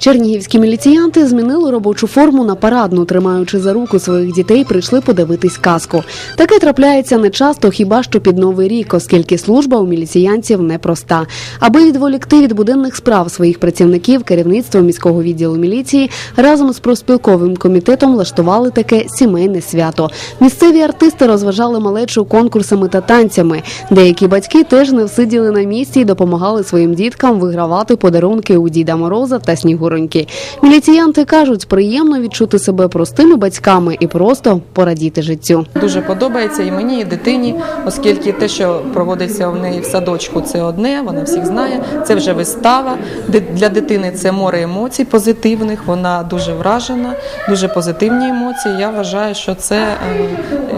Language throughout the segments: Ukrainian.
Чернігівські міліціянти змінили робочу форму на парадну, тримаючи за руку своїх дітей, прийшли подивитись казку. Таке трапляється не часто, хіба що під новий рік, оскільки служба у міліціянців непроста. Аби відволікти від буденних справ своїх працівників, керівництво міського відділу міліції разом з профспілковим комітетом влаштували таке сімейне свято. Місцеві артисти розважали малечу конкурсами та танцями. Деякі батьки теж не всиділи на місці і допомагали своїм діткам вигравати подарунки у Діда Мороза та Снігуроньки. Міліціянти кажуть, приємно відчути себе простими батьками і просто порадіти життю. Дуже подобається і мені, і дитині, оскільки те, що проводиться в неї в садочку, це одне, вона всіх знає. Це вже вистава. Для дитини це море емоцій позитивних. Вона дуже вражена, дуже позитивні емоції. Я вважаю, що це е,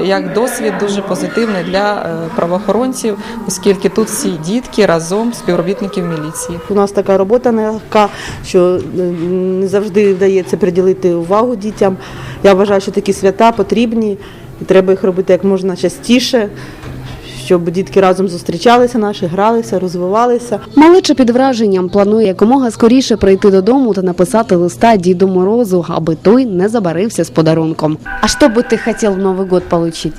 як досвід дуже позитивний для е, правоохоронців, оскільки тут всі дітки разом співробітників міліції. У нас така робота нелегка, що е, не завжди вдається приділити увагу дітям. Я вважаю, що такі свята потрібні і треба їх робити як можна частіше, щоб дітки разом зустрічалися наші, гралися, розвивалися. Малеча під враженням планує якомога скоріше прийти додому та написати листа Діду Морозу, аби той не забарився з подарунком. А що би ти хотів в Новий год отримати?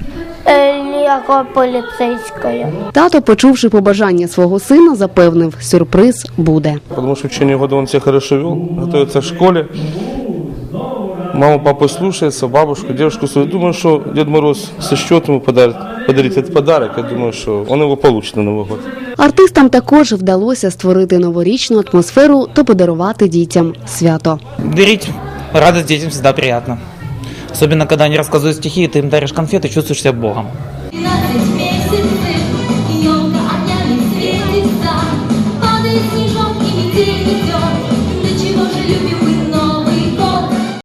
Е, Лего поліцейською. Тато, почувши побажання свого сина, запевнив, сюрприз буде. Потому что в течение года он себя хорошо вел, готовится к школе. Мама, папа слушается, бабушку, девушку свою. Думаю, что Дед Мороз сочтет ему подарит, подарить этот подарок. Я думаю, что он его получит на Новый год. Артистам також вдалося створити новорічну атмосферу та подарувати дітям свято. Дарить радость детям всегда приятно. Особенно, когда они рассказывают стихи, и ты им даришь конфеты, чувствуешь себя богом.